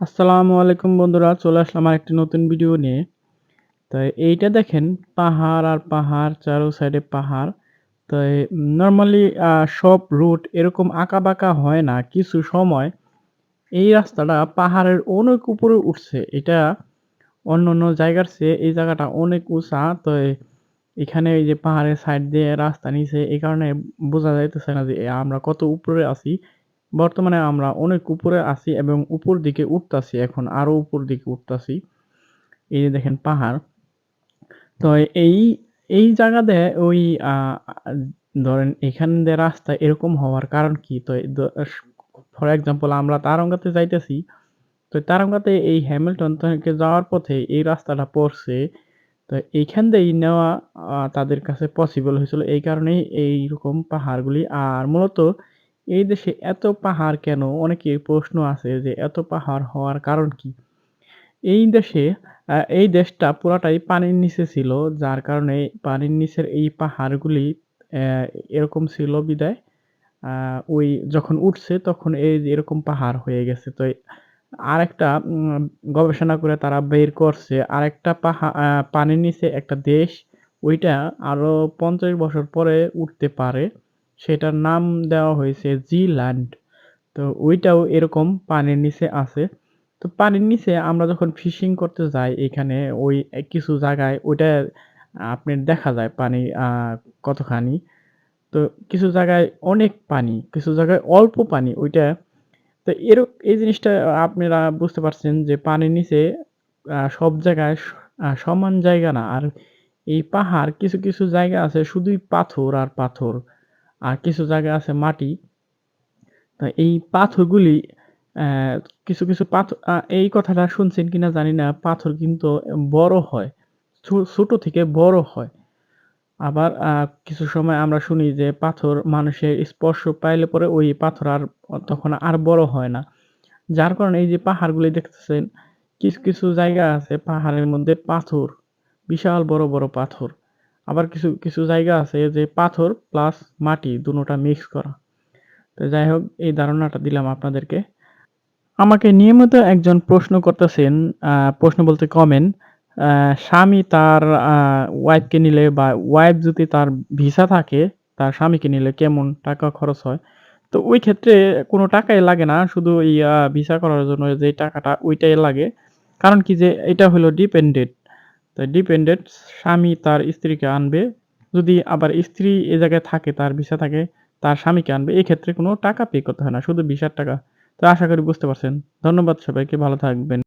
আসসালামু আলাইকুম বন্ধুরা, চলে আসলাম আর আরেকটি নতুন ভিডিও নিয়ে। তো এইটা দেখেন, পাহাড় আর পাহাড়, চারো সাইডে পাহাড়। তো নর্মালি সব রুট এরকম আঁকা বাঁকা হয় না, কিছু সময় এই রাস্তাটা পাহাড়ের অনেক উপরে উঠছে। এটা অন্য অন্য জায়গার চেয়ে এই জায়গাটা অনেক উঁচা। তো এখানে এই যে পাহাড়ের সাইড দিয়ে রাস্তা নিচে, এই কারণে বোঝা যাইতেছে না যে আমরা কত উপরে আছি। বর্তমানে আমরা অনেক উপরে আছি এবং উপর দিকে উঠতাছি, এখন আরও উপর দিকে উঠতাছি। এই যে দেখেন পাহাড়। তো এই এই জায়গাতে ওই ধরেন এখান দিয়ে রাস্তা এরকম হওয়ার কারণ কি? তো ফর এক্সাম্পল আমরা তারঙ্গাতে যাইতেছি, তো তারঙ্গাতে এই হ্যামিল্টন থেকে যাওয়ার পথে এই রাস্তাটা পড়ছে, তো এইখান দিয়েই নেওয়া তাদের কাছে পসিবল হয়েছিল। এই কারণেই এইরকম পাহাড়গুলি। আর মূলত এই দেশে এত পাহাড় কেন? অনেকের প্রশ্ন আছে যে এত পাহাড় হওয়ার কারণ কি? এই দেশে এই দেশটা পুরাটাই পানির নিচে ছিল, যার কারণে পানির নিচের এই পাহাড়গুলি এরকম ছিল বিদায়। ওই যখন উঠছে তখন এই এরকম পাহাড় হয়ে গেছে। তো আরেকটা গবেষণা করে তারা বের করছে, আরেকটা পাহাড় পানির নিচে একটা দেশ, ওইটা আরও পঞ্চাশ বছর পরে উঠতে পারে। সেটার নাম দেওয়া হয়েছে জি ল্যান্ড। তো ওইটাও এরকম পানির নিচে আছে। তো পানির নিচে আমরা যখন ফিশিং করতে যাই, এখানে ওই কিছু জায়গায় ওইটা আপনার দেখা যায় পানি কতখানি। তো কিছু জায়গায় অনেক পানি, কিছু জায়গায় অল্প পানি ওইটা। তো এর, এই জিনিসটা আপনারা বুঝতে পারছেন যে পানির নিচে সব জায়গায় সমান জায়গা না। আর এই পাহাড় কিছু কিছু জায়গা আছে, শুধুই পাথর আর পাথর। আর কিছু জায়গায় আছে মাটি। তো এই পাথরগুলি কিছু কিছু পাথর এই কথাটা শুনছেন কিনা জানি না। পাথর কিন্তু বড় হয় ছোট থেকে বড় হয়। আবার কিছু সময় আমরা শুনি যে পাথর মানুষের স্পর্শ পাইলে পরে ওই পাথর আর তখন আর বড় হয় না। যার কারণে এই যে পাহাড়গুলি দেখতেছেন, কিছু কিছু জায়গা আছে পাহাড়ের মধ্যে পাথর, বিশাল বড় বড় পাথর। আবার কিছু কিছু জায়গা আছে যে পাথর প্লাস মাটি দুটোটা মিক্স করা। তো যাই হোক, এই ধারণাটা দিলাম আপনাদেরকে। আমাকে নিয়মিত একজন প্রশ্ন করতেছেন প্রশ্ন বলতে কমেন্ট স্বামী তার ওয়াইফকে নিলে বা ওয়াইফ যদি তার ভিসা থাকে, তার স্বামীকে নিলে কেমন টাকা খরচ হয়? তো ওই ক্ষেত্রে কোনো টাকাই লাগে না, শুধু ইয়া ভিসা করার জন্য যে টাকাটা ওইটাই লাগে। কারণ কি যে এটা হলো ডিপেন্ডেন্ট তো ডিপেন্ডেন্ট স্বামী তার স্ত্রীকে আনবে। যদি আবার স্ত্রী এ জায়গায় থাকে, তার ভিসা থাকে, তার স্বামীকে আনবে এক্ষেত্রে ক্ষেত্রে কোনো টাকা পে করতে হয় না, শুধু ভিসার টাকা। তো আশা করি বুঝতে পারছেন। ধন্যবাদ সবাইকে, ভালো থাকবেন।